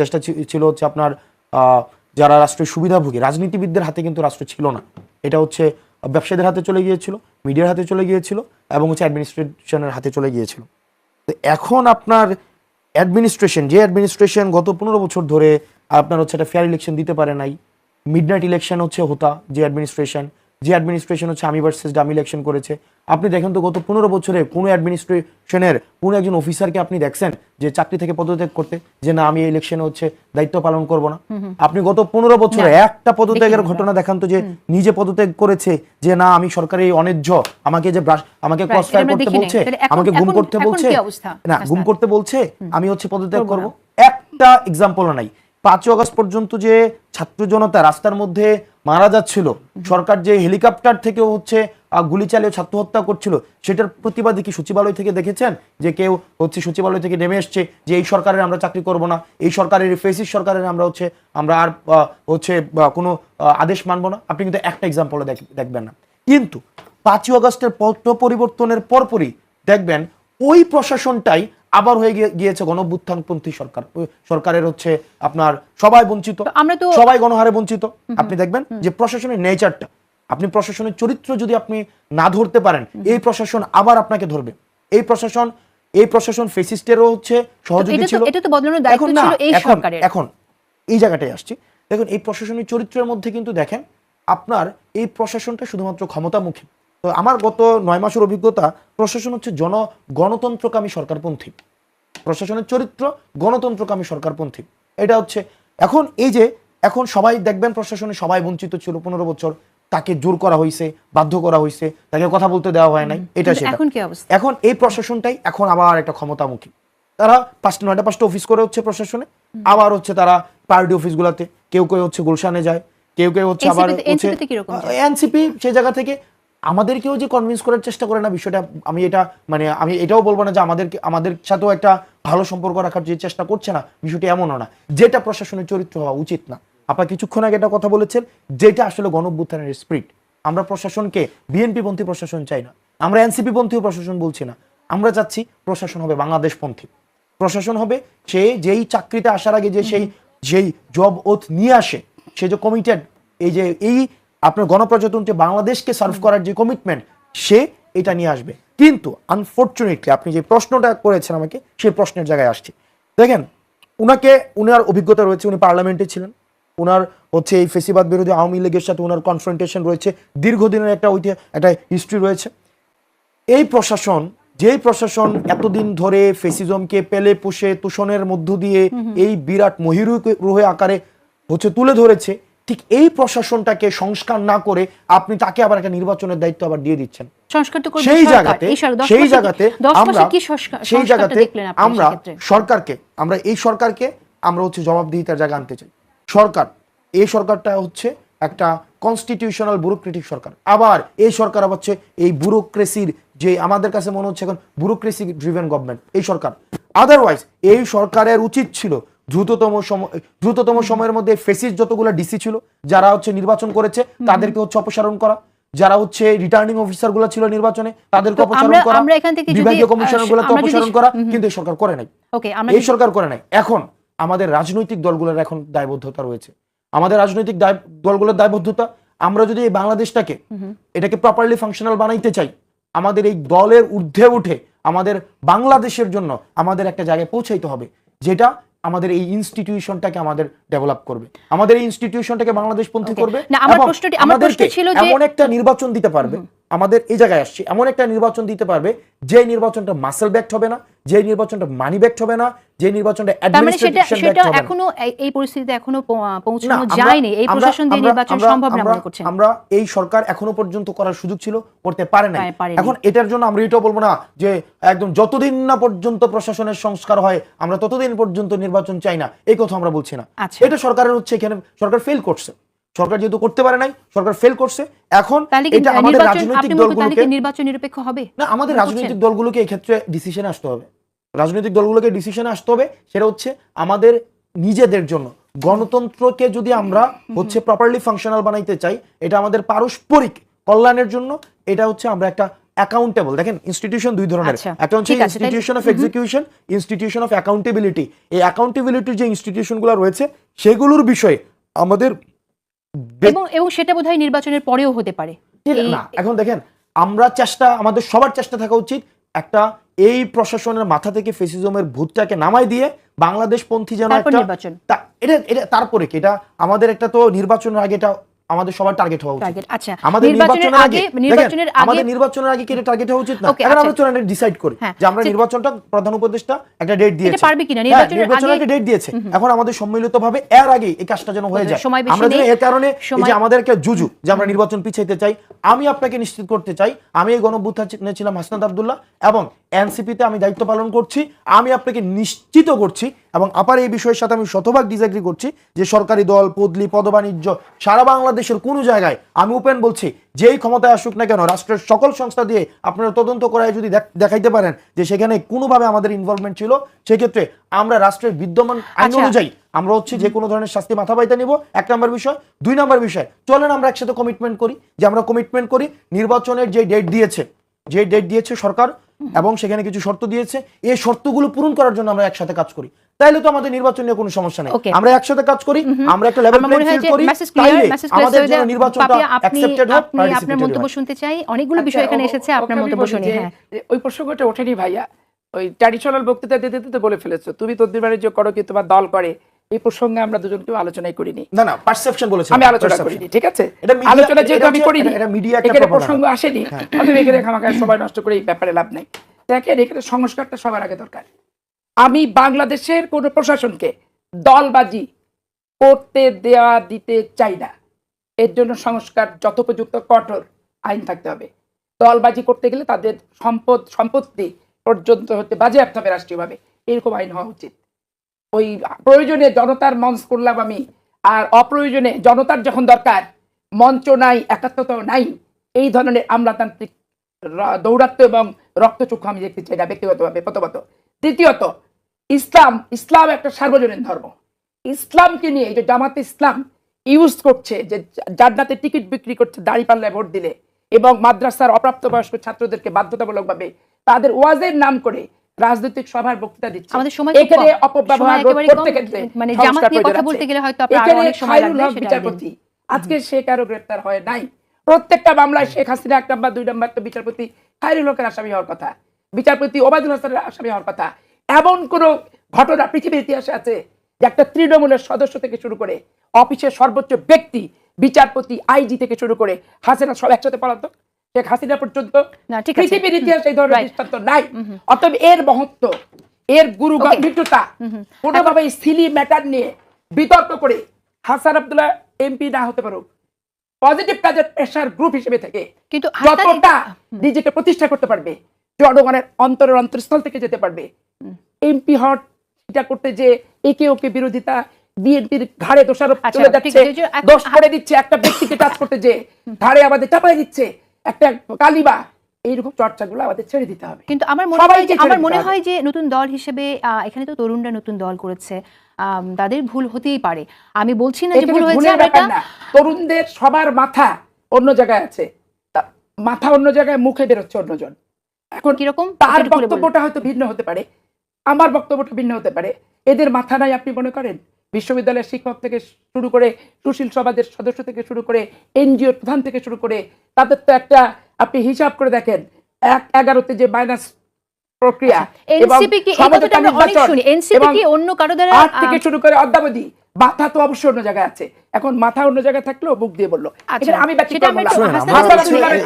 দেশটা ছিল হচ্ছে আপনার যারা রাষ্ট্রের সুবিধাভোগী, রাজনীতিবিদদের হাতে কিন্তু রাষ্ট্র ছিল না। এটা হচ্ছে ব্যবসায়ীদের হাতে চলে গিয়েছিল, মিডিয়ার হাতে চলে গিয়েছিল এবং হচ্ছে অ্যাডমিনিস্ট্রেশনের হাতে চলে গিয়েছিল। তো এখন আপনার অ্যাডমিনিস্ট্রেশন, যে অ্যাডমিনিস্ট্রেশন গত পনেরো বছর ধরে আপনার হচ্ছে একটা ফেয়ার ইলেকশন দিতে পারে নাই, মিডনাইট ইলেকশন হচ্ছে হতা, যে অ্যাডমিনিস্ট্রেশন যে অ্যাডমিনিস্ট্রেশন হচ্ছে আমি ভার্সেস ডাম ইলেকশন করেছে। আপনি দেখেন তো গত পনেরো বছরে কোনো অ্যাডমিনিস্ট্রেশনের কোনো একজন অফিসারকে আপনি দেখছেন যে চাকরি থেকে পদত্যাগ করতে? যে না আমি এই ইলেকশনে হচ্ছে দায়িত্ব পালন করব না। আপনি গত পনেরো বছরে একটা পদত্যাগের ঘটনা দেখান তো যে নিজে পদত্যাগ করেছে যে না আমি সরকারি অন্যায্য আমাকে যে ব্রাশ- আমাকে Right, ক্রস ফায়ার করতে বলছে আমাকে গুম করতে বলছে। না গুম করতে বলছে আমি হচ্ছে পদত্যাগ করব একটা এক্সাম্পল নাই। পাঁচই অগস্ট পর্যন্ত যে ছাত্র জনতা রাস্তার মধ্যে মারা যাচ্ছিল। সরকার যে হেলিকপ্টার থেকে হচ্ছে গুলি চালিয়ে ছাত্র হত্যা করছিল, সেটার প্রতিবাদে কি সচিবালয় থেকে দেখেছেন? যে কেউ হচ্ছে সচিবালয় থেকে নেমে এসছে, যে এই সরকারের আমরা চাকরি করব না, এই সরকারের, ফেসিস সরকারের আমরা হচ্ছে, আমরা আর হচ্ছে কোনো আদেশ মানবো না। আপনি কিন্তু একটা এক্সাম্পল দেখবেন না। কিন্তু পাঁচই অগস্টের পরিবর্তনের পরপরই দেখবেন ওই প্রশাসনটাই আবার হয়ে গিয়েছে গণভ্যুত্থানপন্থী সরকার। সরকারের হচ্ছে আপনার সবাই বঞ্চিত আমরা তো- সবাই গণহারে বঞ্চিত। আপনি দেখবেন যে প্রশাসনের নেচারটা আপনি প্রশাসনের চরিত্র যদি আপনি না ধরতে পারেন এই প্রশাসন আবার আপনাকে ধরবে। এই প্রশাসন এই প্রশাসন ফেসিস্টেরও হচ্ছে সহযোগী ছিল। এটা তো বদলানোর দায়িত্ব ছিল এই সরকারের। এখন এই জায়গাটায় আসছি। দেখুন এই প্রশাসনিক চরিত্রের মধ্যে কিন্তু দেখেন আপনার এই প্রশাসনটা শুধুমাত্র ক্ষমতামুখী। তো আমার গত নয় মাসের অভিজ্ঞতা প্রশাসন হচ্ছে জন গণতন্ত্রকামী সরকারপন্থী। প্রশাসনের চরিত্র গণতন্ত্রকামী সরকারপন্থী। এটা হচ্ছে এখন এই যে এখন সবাই দেখবেন প্রশাসনে সবাই বঞ্চিত ছিল পনেরো বছর তাকে জোর করা হয়েছে বাধ্য করা হয়েছে তাকে কথা বলতে দেওয়া হয় নাই এটা সেটা। এখন কি অবস্থা? এখন এই প্রশাসনটাই এখন আবার একটা ক্ষমতামুখী। তারা পাঁচটা নয়টা পাঁচটা অফিস করে হচ্ছে প্রশাসনে আবার হচ্ছে তারা পার্টি অফিসগুলোতে কেউ কেউ হচ্ছে গুলশানে যায় কেউ কেউ হচ্ছে আবার হচ্ছে? এনসিপি সেই জায়গা থেকে আমাদেরকেও যে কনভিন্স করার চেষ্টা করে না বিষয়টা, আমি এটা মানে আমি এটাও বলব না যে আমাদের আমাদের সাথেও একটা ভালো সম্পর্ক রাখার যে চেষ্টা করছে না, বিষয়টি এমনও না। যেটা প্রশাসনের চরিত্র হওয়া উচিত না। আপা কিছুক্ষণ আগে একটা কথা বলেছেন, যেটা আসলে গণভ্যুত্থানের স্পিরিট আমরা প্রশাসনকে বিএনপি পন্থী প্রশাসন চাই না। আমরা এনসিপি পন্থী প্রশাসন বলছি না। আমরা চাচ্ছি প্রশাসন হবে বাংলাদেশ পন্থী। প্রশাসন হবে সে যেই চাকরিতে আসার আগে যে সেই, যেই জব ওথ নিয়ে আসে, সে যে কমিটেড এই যে, এই আপনার গণপ্রজাতন্ত্রী বাংলাদেশকে সার্ভ করার যে কমিটমেন্ট সে এটা নিয়ে আসবে। কিন্তু আনফর্চুনেটলি আপনি যে প্রশ্নটা করেছেন আমাকে সেই প্রশ্নের জায়গায় আসছে। দেখেন উনাকে উনার অভিজ্ঞতা রয়েছে উনি পার্লামেন্টে ছিলেন। ওনার হচ্ছে এই ফেসিবাদ বিরোধী আওয়ামী লীগের সাথে ওনার কনফ্রন্টেশন রয়েছে। দীর্ঘদিনের একটা ঐতিহাস একটা হিস্ট্রি রয়েছে। এই প্রশাসন যেই প্রশাসন এতদিন ধরে ফেসিজমকে পেলে পুষে তুষণের মধ্য দিয়ে এই বিরাট মহিরু রুহে আকারে হচ্ছে তুলে ধরেছে ঠিক এই প্রশাসনটাকে সংস্কার না করে আপনি তাকে আবার একটা নির্বাচনের দায়িত্ব আবার দিয়ে দিচ্ছেন। সেই জায়গাতে সেই জায়গাতে আমরা সেই জায়গাতে আমরা সরকারকে আমরা এই সরকারকে আমরা হচ্ছে জবাবদিহিতার জায়গা আনতে চাই। সরকার। এই সরকারটা হচ্ছে একটা কনস্টিটিউশনাল ব্যুরোক্রেটিক সরকার। আবার এই সরকার আবার হচ্ছে এই ব্যুরোক্রেসির যে আমাদের কাছে মনে হচ্ছে এখন ব্যুরোক্রেসি ড্রিভেন গভর্নমেন্ট এই সরকার। আদারওয়াইজ এই সরকারের উচিত ছিল দ্রুততম সময় দ্রুততম সময়ের মধ্যে ফেসিস যতগুলো ডিসি ছিল যারা হচ্ছে নির্বাচন করেছে তাদেরকে হচ্ছে অপসারণ করা। যারা হচ্ছে রিটার্নিং অফিসারগুলো ছিল নির্বাচনে তাদেরকে অপসারণ করা আমরা এখান থেকে বিভাগীয় কমিশনার গুলোকে অপসারণ করা কিন্তু এই সরকার করে নাই। ওকে আমরা এই সরকার করে নাই। এখন আমাদের রাজনৈতিক দলগুলোর এখন দায়বদ্ধতা রয়েছে। আমাদের রাজনৈতিক দলগুলোর দায়বদ্ধতা আমরা যদি এই বাংলাদেশটাকে এটাকে প্রপারলি ফাংশনাল বানাইতে চাই আমাদের এই দলের ঊর্ধ্বে উঠে আমাদের বাংলাদেশের জন্য আমাদের একটা জায়গায় পৌঁছাইতে হবে যেটা আমাদের এই ইনস্টিটিউশনটাকে আমাদের ডেভেলপ করবে আমাদের এই ইনস্টিটিউশনটাকে বাংলাদেশ পন্থী Okay. করবে না, আমার প্রশ্নটি- আমার প্রশ্ন ছিল যে- এমন একটা নির্বাচন দিতে পারবে আমাদের এই জায়গায় আসছে। এমন একটা নির্বাচন দিতে পারবে যে নির্বাচনটা মাসেল ব্যাক্ট হবে না যে নির্বাচনটা মানি ব্যাক্ট হবে না যে নির্বাচনটা তার মানে সেটা এখনও এই- পরিস্থিতিতে এখনও পৌঁছানো আমরা- যায়নি। এই প্রশাসন দিয়ে নির্বাচন সম্ভব না মনে করছেন? আমরা এই সরকার এখনও পর্যন্ত করার সুযোগ ছিল করতে পারে না এখন এটার জন্য আমরা এটাও বলব না যে একদম যতদিন না পর্যন্ত প্রশাসনের সংস্কার হয় আমরা ততদিন পর্যন্ত নির্বাচন চাই না এই কথা আমরা বলছি না। আচ্ছা। এটা সরকারের হচ্ছে এখানে সরকার ফেল করছে। সরকার যেহেতু করতে পারে নাই সরকার ফেল করছে এখন এটা আমাদের রাজনৈতিক দলগুলোকে নির্বাচন নিরপেক্ষ হবে? না আমাদের রাজনৈতিক দলগুলোকে এই ক্ষেত্রে ডিসিশনে আসতে হবে। রাজনৈতিক দলগুলোকে ডিসিশনে আসতে হবে সেটা হচ্ছে আমাদের নিজেদের জন্য। গণতন্ত্রকে যদি আমরা হচ্ছে প্রপারলি ফাংশনাল বানাইতে চাই এটা আমাদের পারস্পরিক কল্যাণের জন্য এটা হচ্ছে আমরা একটা অ্যাকাউন্টেবল দেখেন ইনস্টিটিউশন দুই ধরনের। আচ্ছা, একটা হচ্ছে institution of execution institution of accountability এই অ্যাকাউন্টেবিলিটির যে ইনস্টিটিউশনগুলো রয়েছে সেগুলোর বিষয়ে আমাদের এবং এবং সেটা বোধহয় নির্বাচনের পরেও হতে পারে না এখন দেখেন আমরা চেষ্টা আমাদের সবার চেষ্টা থাকা উচিত একটা এই প্রশাসনের মাথা থেকে ফেসিজমের ভূতটাকে নামাই দিয়ে বাংলাদেশ পন্থী যেন একটা নির্বাচন। এটা এটা তারপরে কি এটা আমাদের একটা তো নির্বাচনের আগে এটা আমাদের সবার টার্গেট হওয়া উচিত। টার্গেট আচ্ছা। আমাদের নির্বাচনের আগে নির্বাচনের আগে আমাদের নির্বাচনের আগে কি টার্গেট হওয়া উচিত? না এখন আমরা আচ্ছা। চলেন ডিসাইড করি হ্যাঁ, যে আমরা নির্বাচনটা প্রধান উপদেষ্টা একটা ডেট দিয়েছে। এটা পারবে কিনা? হ্যাঁ, নির্বাচনের নির্বাচনের আগে- একটা ডেট দিয়েছে। এখন আমাদের সম্মিলিতভাবে এর আগে এই কাজটা যেন হয়ে যায়। আমরা যেন এর কারণে এই যে আমাদের একটা জুজু যে আমরা নির্বাচন পিছাইতে চাই আমি আপনাকে নিশ্চিত করতে চাই আমি এই গণভ্যুত্থানে ছিলাম হাসনাত আব্দুল্লাহ এবং এনসিপিতে আমি দায়িত্ব পালন করছি আমি আপনাকে নিশ্চিত করছি এবং আপার এই বিষয়ের সাথে আমি শতভাগ ডিসএগ্রি করছি যে সরকারি দল পদলি পদবাণিজ্য সারা বাংলাদেশের কোনো জায়গায় আমি ওপেন বলছি যেই ক্ষমতায় আসুক না কেন রাষ্ট্রের সকল সংস্থা দিয়ে আপনারা তদন্ত করায় যদি দেখাইতে পারেন যে সেখানে কোনোভাবে আমাদের ইনভলভমেন্ট ছিল সেক্ষেত্রে আমরা রাষ্ট্রের বিদ্যমান আইন আচ্ছা। অনুযায়ী আমরা হচ্ছে যে কোনো ধরনের শাস্তি মাথা পাইতে নিব। এক নম্বর বিষয়। দুই নম্বর বিষয়। চলেন আমরা একসাথে কমিটমেন্ট করি। যে আমরা কমিটমেন্ট করি নির্বাচনের যে ডেট দিয়েছে যে ডেট দিয়েছে সরকার এবং সেখানে কিছু শর্ত দিয়েছে এই শর্তগুলো পূরণ করার জন্য আমরা একসাথে কাজ করি। তাইলে তো আমাদের নির্বাচন নিয়ে কোনো সমস্যা নেই। আমরা একসাথে কাজ করি আমরা একটা লেভেল প্লেইং ফিল্ড করি মেসেজ তাইলে আমাদের জন্য নির্বাচনটা অ্যাকসেপ্টেড হয় আপনি আপনার মন্তব্য শুনতে চাই অনেকগুলো বিষয় আচ্ছা, এখানে এসেছে আপনার মন্তব্য শুনি হ্যাঁ। ওই প্রসঙ্গটা ওঠেনি ভাইয়া। ওই ট্র্যাডিশনাল বক্তৃতা দিতে দিতে বলে ফেলেছো। তুমি তদ্বির বাণিজ্য করো কি তোমার দল করে এই প্রসঙ্গে আমরা দুজন কেউ আলোচনাই করিনি। না না পারসেপশন বলেছি আমি আলোচনা করিনি ঠিক আছে? এটা আলোচনা যেহেতু আমি করিনি এটা- media একটা। প্রসঙ্গ আসেনি অতএব এখানে খামাখায় সময় নষ্ট করে এই ব্যাপারে লাভ নাই। দেখেন এখানে সংস্কারটা সবার আগে দরকার। আমি বাংলাদেশের কোন প্রশাসনকে দলবাজি করতে দেওয়া দিতে চাই না। এর জন্য সংস্কার যথোপযুক্ত কঠোর আইন থাকতে হবে। দলবাজি করতে গেলে তাদের সম্পদ, সম্পত্তি পর্যন্ত হতে বাজে বাজেয়াপ্ত হবে রাষ্ট্রীয়ভাবে। এরকম আইন হওয়া উচিত। ওই প্রয়োজনে জনতার মঞ্চ করলাম আমি। আর অপ্রয়োজনে জনতার যখন দরকার, মঞ্চ নাই একাত্মতা নাই, এই ধরনের আমলাতান্ত্রিক দৌরাত্ম এবং রক্তচক্ষু আমি দেখতে চাই না ব্যক্তিগতভাবে, প্রথমত। দ্বিতীয়ত ইসলাম ইসলাম একটা সার্বজনীন ধর্ম। ইসলামকে নিয়ে এই যে জামাতে ইসলাম ইউজ করছে যে জান্নাতে টিকিট বিক্রি করছে দাড়ি পাল্লায় ভোট দিলে এবং মাদ্রাসার অপ্রাপ্তবয়স্ক ছাত্রদেরকে বাধ্যতামূলকভাবে তাদের ওয়াজের নাম করে রাজনৈতিক সভার বক্তৃতা দিচ্ছে। আমাদের সময় এখানে অপব্যবহার করতে ক্ষেত্রে মানে জামাত নিয়ে কথা বলতে গেলে হয়তো আপনার অনেক সময় লাগবে। বিচারপতি। আজকে সে কারও গ্রেপ্তার হয় নাই। প্রত্যেকটা মামলায় শেখ হাসিনা এক নাম্বার দুই নাম্বার তো বিচারপতি খায়রুল হকের আসামি হওয়ার কথা। বিচারপতি ওবায়দুল হাসানের আসামি হওয়ার কথা। এমন কোন ঘটনা পৃথিবীর ইতিহাসে আছে যে একটা তৃণমূলের সদস্য থেকে শুরু করে অফিসের সর্বোচ্চ ব্যক্তি বিচারপতি আইজি থেকে শুরু করে হাসিনা সব একসাথে পড়াতো শেখ হাসিনা পর্যন্ত। পৃথিবীর ইতিহাসে এই ধরনের দৃষ্টান্ত নাই। অতএব এর মহত্ব এর গুরু. গম্ভীর্যতা কোনোভাবে সিলি ম্যাটার নিয়ে বিতর্ক করে হাসান আব্দুল্লাহ এমপি না হতে পারুক। পজিটিভ কাজের প্রেশার গ্রুপ হিসেবে থেকে কিন্তু যতটা নিজেকে প্রতিষ্ঠা করতে পারবে জনগণের অন্তরের অন্তরস্থল থেকে যেতে পারবে। এমপি হট এটা করতে যে একে ওকে বিরোধিতা বিএনপির ঘাড়ে দোষারোপ আচ্ছা, চলে যাচ্ছে দোষ করে দিচ্ছে একটা ব্যক্তিকে টাচ করতে যে ঘাড়ে আমাদের চাপাই দিচ্ছে একটা কালিবা এইরকম চর্চাগুলো আমাদের ছেড়ে দিতে হবে। কিন্তু আমার মনে হয় আমার মনে হয় যে নতুন দল হিসেবে আহ, এখানে তো তরুণরা নতুন দল করেছে। তাদের ভুল হতেই পারে। আমি বলছি না যে ভুল হয়েছে এটা তরুণদের সবার মাথা অন্য জায়গায় আছে। মাথা অন্য জায়গায় মুখে বেরোচ্ছে অন্যজন। এখন কীরকম? তার। বক্তব্যটা হয়তো ভিন্ন হতে পারে। আমার বক্তব্যটা ভিন্ন হতে পারে। এদের মাথা নাই আপনি মনে করেন? বিশ্ববিদ্যালয়ের শিক্ষক থেকে শুরু করে সুশীল সমাজের সদস্য থেকে শুরু করে এনজিও প্রধান থেকে শুরু করে তাদের তো একটা আপনি হিসাব করে দেখেন এক এগারোতে যে মাইনাস প্রক্রিয়া এনসিপি শুনি। এনসিপি কি অন্য কারও দ্বারা থেকে শুরু করে অদ্যাবধি মাথা তো অবশ্যই অন্য জায়গায় আছে। এখন মাথা অন্য জায়গায় থাকলেও মুখ দিয়ে বলল। আচ্ছা, আমি জায়গায়-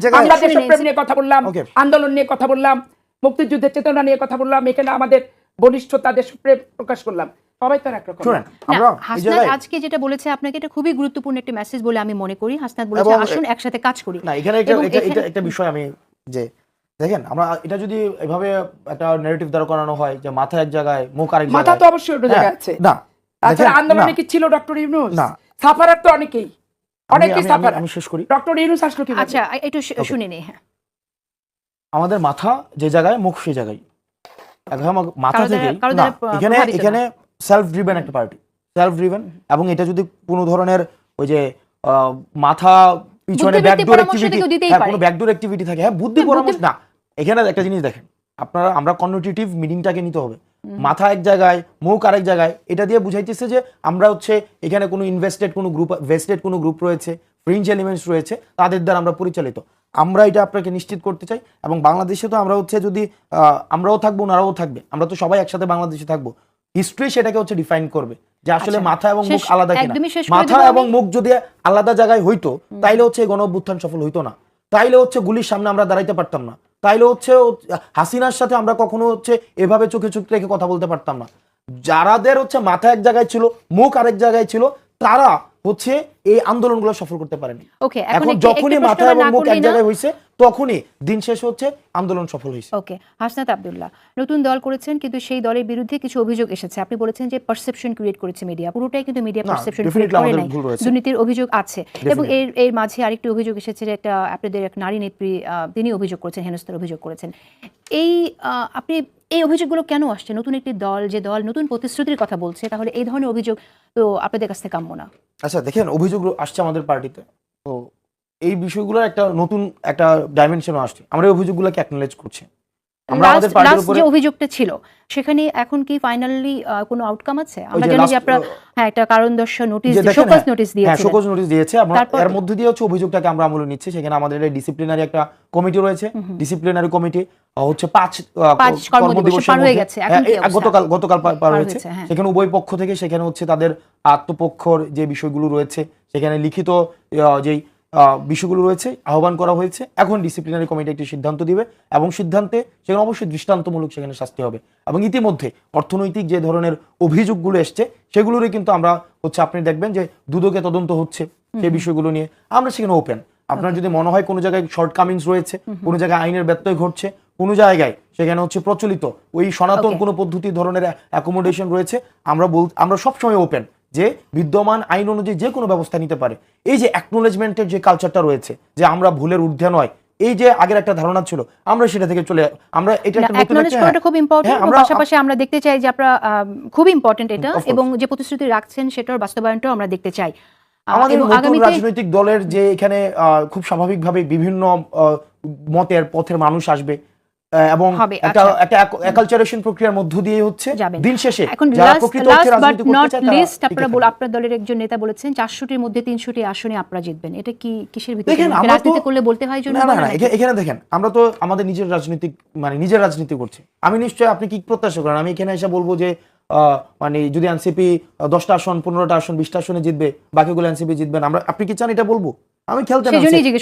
জায়গায়-। প্রেম নিয়ে কথা বললাম আন্দোলন নিয়ে কথা বললাম মুক্তিযুদ্ধের চেতনা নিয়ে কথা বললাম এখানে আমাদের বলিষ্ঠতা দেশপ্রেম প্রকাশ করলাম। হাসনাত আজকে যেটা বলেছে আপনাকে এটা খুবই গুরুত্বপূর্ণ একটা মেসেজ বলে আমি মনে করি। হাসনাত বলেছে আসুন একসাথে কাজ করি। না এখানে একটা এটা একটা বিষয় আমি যে দেখেন আমরা এটা যদি এভাবে একটা নেগেটিভ দ্বারা করানো হয় যে মাথা এক জায়গায় মুখ আরেক মাথা জায়গায় তো অবশ্যই অন্য জায়গায় হ্যাঁ, আছে। না তাছাড়া আন্দোলনে কি ছিল ডক্টর ইউনুস? না। সাফারার তো অনেকেই। অনেকেই সাফার। আমি শেষ করি। ডক্টর ইউনুস আসলো কি আচ্ছা একটু শুনে নেই হ্যাঁ। আমাদের মাথা যে জায়গায় মুখ সেই জায়গায়। আমার মাথা থেকে এখানে এখানে সেলফ ড্রিভেন একটা পার্টি সেলফ ড্রিভেন এবং এটা যদি কোনো ধরনের ওই যে আহ, মাথা পিছনে ব্যাকডোর অ্যাক্টিভিটি হ্যাঁ কোনো ব্যাকডোর অ্যাক্টিভিটি থাকে। হ্যাঁ বুদ্ধি পরামর্শ না এখানে একটা জিনিস দেখেন। আপনারা আমরা কন্নোটেটিভ মিনিংটাকে নিতে হবে। মাথা এক জায়গায় মুখ আরেক জায়গায় এটা দিয়ে বুঝাইতেছে যে আমরা হচ্ছে এখানে কোনো ইনভেস্টেড কোনো গ্রুপ ভেস্টেড কোনো গ্রুপ রয়েছে ফ্রিঞ্জ এলিমেন্টস রয়েছে তাদের দ্বারা আমরা পরিচালিত। আমরা এটা আপনাকে নিশ্চিত করতে চাই এবং বাংলাদেশে তো আমরা হচ্ছে যদি আমরাও থাকব ওনারাও থাকবে। আমরা তো সবাই একসাথে বাংলাদেশে থাকব। হিস্ট্রি সেটাকে হচ্ছে ডিফাইন করবে যে আসলে আচ্ছা, মাথা এবং মুখ আলাদা কিনা। মাথা এবং মুখ যদি আলাদা জায়গায় হইতো তাইলে হচ্ছে গণ অভ্যুত্থান সফল হইতো না। তাইলে হচ্ছে গুলির সামনে আমরা দাঁড়াইতে পারতাম না। তাইলে হচ্ছে হাসিনার সাথে আমরা কখনো হচ্ছে এভাবে চোখে চোখ রেখে কথা বলতে পারতাম না। যারাদের হচ্ছে মাথা এক জায়গায় ছিল, মুখ আরেক জায়গায় ছিল, তারা হচ্ছে এই আন্দোলনগুলো সফল করতে পারেনি। ওকে এখন যখনই মাথা এবং মুখ এক জায়গায় হয়েছে তখনই দিন শেষ হচ্ছে আন্দোলন সফল হয়েছে ওকে হাসনাত আব্দুল্লাহ নতুন দল করেছেন কিন্তু সেই দলের বিরুদ্ধে কিছু অভিযোগ এসেছে। আপনি বলেছেন যে পারসেপশন ক্রিয়েট করেছে মিডিয়া পুরোটাই কিন্তু মিডিয়া পারসেপশন ক্রিয়েট করে নাই। দুর্নীতির অভিযোগ আছে। এবং এর এর মাঝে আরেকটি অভিযোগ এসেছে যে একটা আপনাদের এক নারী নেত্রী তিনি অভিযোগ করেছেন হেনস্থার অভিযোগ করেছেন। এই আপনি এই অভিযোগগুলো কেন আসছে? নতুন একটি দল যে দল নতুন প্রতিশ্রুতির কথা বলছে তাহলে এই ধরনের অভিযোগ তো আপনাদের কাছ থেকে কাম্য না। আচ্ছা দেখেন, অভিযোগ আসছে আমাদের পার্টিতে। তো এই বিষয়গুলোর একটা নতুন, একটা ডাইমেনশনও আসছে। আমরা এই অভিযোগগুলোকে অ্যাকনোলেজ করছি। আমরা আমাদের পার্টির উপরে যে অভিযোগটা ছিল সেখানে এখন কি ফাইনালি কোনো আউটকাম আছে? আমরা জানি যে আপনারা হ্যাঁ একটা কারণ দর্শন নোটিশ শোকজ হ্যাঁ, হ্যাঁ শোকজ নোটিশ দিয়েছে। আমরা এর মধ্যে দিয়ে হচ্ছে অভিযোগটাকে আমরা আমলে নিচ্ছি। সেখানে আমাদের একটা ডিসিপ্লিনারি একটা কমিটি রয়েছে। ডিসিপ্লিনারি কমিটি হচ্ছে পাঁচ কর্মদিবস পার হয়ে গেছে? গতকাল গতকাল পার হয়েছে। সেখানে উভয় পক্ষ থেকে সেখানে হচ্ছে তাদের আত্মপক্ষর যে বিষয়গুলো রয়েছে সেখানে লিখিত যেই বিষয়গুলো রয়েছে আহ্বান করা হয়েছে। এখন ডিসিপ্লিনারি কমিটি একটি সিদ্ধান্ত দিবে এবং সিদ্ধান্তে সেখানে অবশ্যই দৃষ্টান্তমূলক সেখানে শাস্তি হবে। এবং ইতিমধ্যে অর্থনৈতিক যে ধরনের অভিযোগগুলো এসছে সেগুলোরই কিন্তু আমরা হচ্ছে আপনি দেখবেন যে দুদকে তদন্ত হচ্ছে সেই বিষয়গুলো নিয়ে। আমরা সেখানে ওপেন আপনার যদি মনে হয় কোনো জায়গায় শর্ট কামিংস রয়েছে কোনো জায়গায় আইনের ব্যত্যয় ঘটছে কোনো জায়গায় সেখানে হচ্ছে প্রচলিত ওই সনাতন. কোনো পদ্ধতি ধরনের অ্যাকোমোডেশন রয়েছে আমরা বল আমরা সবসময় ওপেন যে বিদ্যমান আইন অনুযায়ী যে কোনো ব্যবস্থা নিতে পারে। এই যে অ্যাকনোলেজমেন্টের যে কালচারটা রয়েছে যে আমরা ভুলের ঊর্ধ্বে নয় এই যে আগের একটা ধারণা ছিল আমরা সেটা থেকে চলে আমরা এটা একটা নতুন একটা- করাটা খুব ইম্পর্টেন্ট হ্যাঁ, আমরা পাশাপাশি আমরা দেখতে চাই যে আপনারা খুব ইম্পর্টেন্ট এটা এবং যে প্রতিশ্রুতি রাখছেন সেটার বাস্তবায়নটাও আমরা দেখতে চাই। আমাদের নতুন রাজনৈতিক দলের যে এখানে আহ, খুব স্বাভাবিকভাবে বিভিন্ন মতের পথের মানুষ আসবে। এবং একটা আচ্ছা। একটা অ্যাকালচারেশন প্রক্রিয়ার মধ্য দিয়ে হচ্ছে দিন শেষে। যারা প্রকৃত অর্থে রাজনীতি করতে চায় লিস্ট আপনারা। বল আপনার দলের একজন নেতা বলেছেন চারশোটির মধ্যে তিনশোটি আসনে আপনারা জিতবেন। এটা কি কিসের ভিত্তিতে? দেখেন, আমরা তো- রাজনীতি করলে বলতে হয় জন্য না না এখানে দেখেন আমরা তো আমাদের নিজের রাজনৈতিক মানে নিজের রাজনীতি করছি। আমি নিশ্চয়ই আপনি কি প্রত্যাশা করেন? আমি এখানে এসে বলব যে মানে যদি এনসিপি দশটা আসন পনেরোটা আসন বিশটা আসনে জিতবে বাকিগুলো এনসিপি জিতবেন। আমরা আপনি কি চান এটা বলব? আমি খেলতে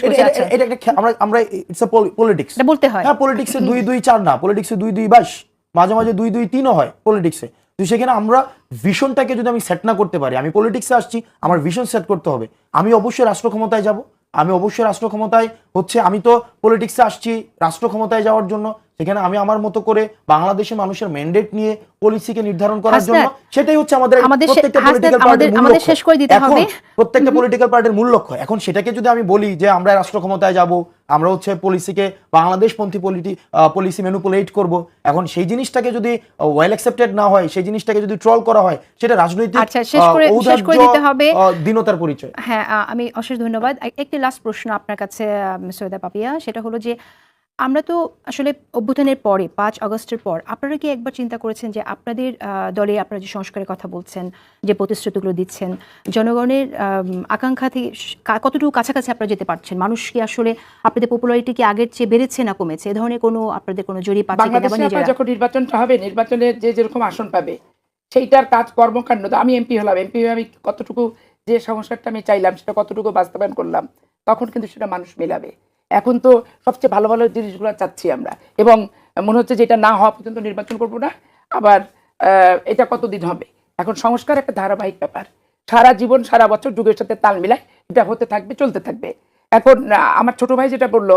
এটা- আচ্ছা। একটা আমরা আমরা ইটস এ পলিটিক্স এটা বলতে হয়। হ্যাঁ পলিটিক্সে দুই দুই চার না। পলিটিক্সে দুই দুই বাইশ। মাঝে মাঝে দুই দুই তিনও হয় পলিটিক্সে তো সেখানে আমরা ভিশনটাকে যদি আমি সেট না করতে পারি আমি পলিটিক্সে আসছি আমার ভিশন সেট করতে হবে। আমি অবশ্যই রাষ্ট্র ক্ষমতায় যাব। আমি অবশ্যই রাষ্ট্র ক্ষমতায় হচ্ছে আমি তো পলিটিক্সে আসছি রাষ্ট্র ক্ষমতায় যাওয়ার জন্য সেখানে আমি আমার মতো করে বাংলাদেশের মানুষের ম্যান্ডেট নিয়ে পলিসিকে নির্ধারণ করার জন্য সেটাই হচ্ছে আমাদের প্রত্যেকটা পলিটিক্যাল পার্টির মূল আমাদের লক্ষ্য। শেষ করে দিতে এখন হবে। প্রত্যেকটা পলিটিক্যাল পার্টির মূল লক্ষ্য এখন সেটাকে যদি আমি বলি যে আমরা রাষ্ট্র ক্ষমতায় যাব আমরা হচ্ছে পলিসিকে বাংলাদেশপন্থী পলিটি পলিসি ম্যানুপুলেট করব এখন সেই জিনিসটাকে যদি ওয়েল অ্যাকসেপ্টেড না হয় সেই জিনিসটাকে যদি ট্রল করা হয় সেটা রাজনৈতিক আচ্ছা, শেষ করে- শেষ করে দিতে হবে। দীনতার পরিচয় হ্যাঁ আমি অশেষ ধন্যবাদ একটি লাস্ট প্রশ্ন আপনার কাছে সৈয়দা পাপিয়া সেটা হলো যে আমরা তো আসলে অভ্যুত্থানের পরে পাঁচ আগস্টের পর আপনারা কি একবার চিন্তা করেছেন যে আপনাদের দলে আপনারা যে সংস্কারের কথা বলছেন যে প্রতিশ্রুতিগুলো দিচ্ছেন জনগণের আকাঙ্ক্ষা থেকে কতটুকু কাছাকাছি আপনারা যেতে পারছেন? মানুষ কি আসলে আপনাদের পপুলারিটি কি আগের চেয়ে বেড়েছে না কমেছে? এ ধরনের কোনো আপনাদের কোনো জরিপ আছে যখন নির্বাচনটা হবে নির্বাচনে যে যেরকম আসন পাবে সেইটার কাজ কর্মকাণ্ড আমি এমপি হলাম এমপি আমি কতটুকু যে সংস্কারটা আমি চাইলাম সেটা কতটুকু বাস্তবায়ন করলাম তখন কিন্তু সেটা মানুষ মেলাবে। এখন তো সবচেয়ে ভালো ভালো জিনিসগুলো চাচ্ছি আমরা। এবং মনে হচ্ছে যে এটা না হওয়া পর্যন্ত নির্বাচন করব না, আবার এটা কতদিন হবে? এখন সংস্কার একটা ধারাবাহিক ব্যাপার। সারা জীবন, সারা বছর যুগের সাথে তাল মিলায় এটা হতে থাকবে, চলতে থাকবে। এখন আমার ছোট ভাই যেটা বলল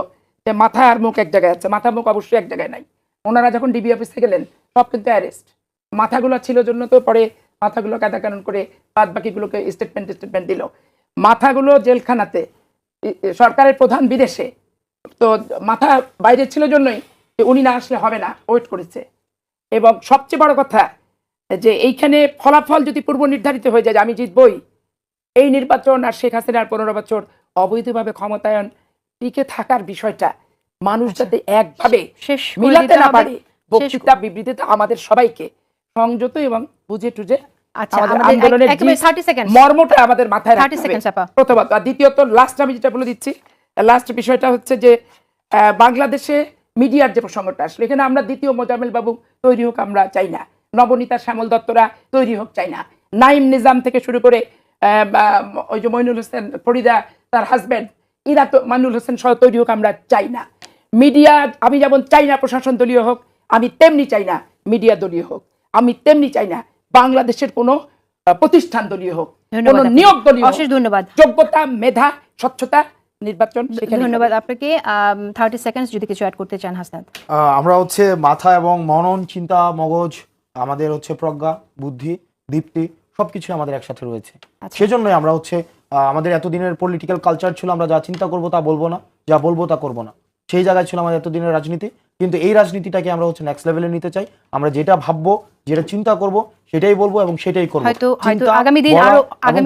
যে মাথা আর মুখ এক জায়গায় আছে, মাথা মুখ অবশ্যই এক জায়গায় নাই। ওনারা যখন ডিবি অফিসে গেলেন, সব কিন্তু অ্যারেস্ট মাথাগুলো ছিল জন্য তো পরে মাথাগুলো কাদা কানুন করে বাদ বাকিগুলোকে স্টেটমেন্ট স্টেটমেন্ট দিল। মাথাগুলো জেলখানাতে সরকারের প্রধান বিদেশে। তো মাথা বাইরে ছিল জন্যই যে উনি না আসলে হবে না ওয়েট করেছে। এবং সবচেয়ে বড় কথা যে এইখানে ফলাফল যদি পূর্ব নির্ধারিত হয়ে যায় যে আমি জিতবই এই নির্বাচন আর শেখ হাসিনার পনেরো বছর অবৈধভাবে ক্ষমতায়ন টিকে থাকার বিষয়টা মানুষ আচ্ছা। যাতে একভাবে মিলাতে না পারে বক্তৃতা বিবৃতিতে আমাদের সবাইকে সংযত এবং বুঝে টুঝে আচ্ছা আমাদের আমাদের আন্দোলনের এক- একেবারে যে থার্টি সেকেন্ড মর্মটা আমাদের মাথায় 30 রাখতে হবে seconds, আপা। প্রথমত দ্বিতীয়ত লাস্ট আমি যেটা বলে দিচ্ছি লাস্ট বিষয়টা হচ্ছে যে বাংলাদেশে মিডিয়ার যে প্রসঙ্গটা আসলে এখানে আমরা দ্বিতীয় মোজামেল বাবু তৈরি হোক আমরা চাই না। নবনীতা শ্যামল দত্তরা তৈরি হোক চাই না। নাইম নিজাম থেকে শুরু করে ওই যে মইনুল হোসেন ফরিদা তার হাজব্যান্ড ইরা তো মাইনুল হোসেন সহ তৈরি হোক আমরা চাই না। মিডিয়া আমি যেমন চাই না প্রশাসন দলীয় হোক আমি তেমনি চাই না মিডিয়া দলীয় হোক। আমি তেমনি চাই না বাংলাদেশের কোনো প্রতিষ্ঠান দলীয় হোক কোনো নিয়োগ দলীয় অশেষ ধন্যবাদ। যোগ্যতা মেধা স্বচ্ছতা নির্বাচন ধন্যবাদ আপনাকে। থার্টি সেকেন্ডস যদি কিছু অ্যাড করতে চান হাসনাত। আমরা হচ্ছে মাথা এবং মনন চিন্তা মগজ আমাদের হচ্ছে প্রজ্ঞা বুদ্ধি দীপ্তি সবকিছু আমাদের একসাথে রয়েছে। আচ্ছা। সেজন্যই আমরা হচ্ছে আহ, আমাদের এতদিনের পলিটিক্যাল কালচার ছিল আমরা যা চিন্তা করব তা বলব না যা বলব তা করব না। সেই জায়গায় ছিল আমাদের এতদিনের রাজনীতি কিন্তু এই রাজনীতিটাকে আমরা হচ্ছে নেক্সট লেভেলে নিতে চাই। আমরা যেটা ভাববো যেটা চিন্তা করব সেটাই বলব এবং সেটাই করব। হয়তো আগামী দিন আরও আগামী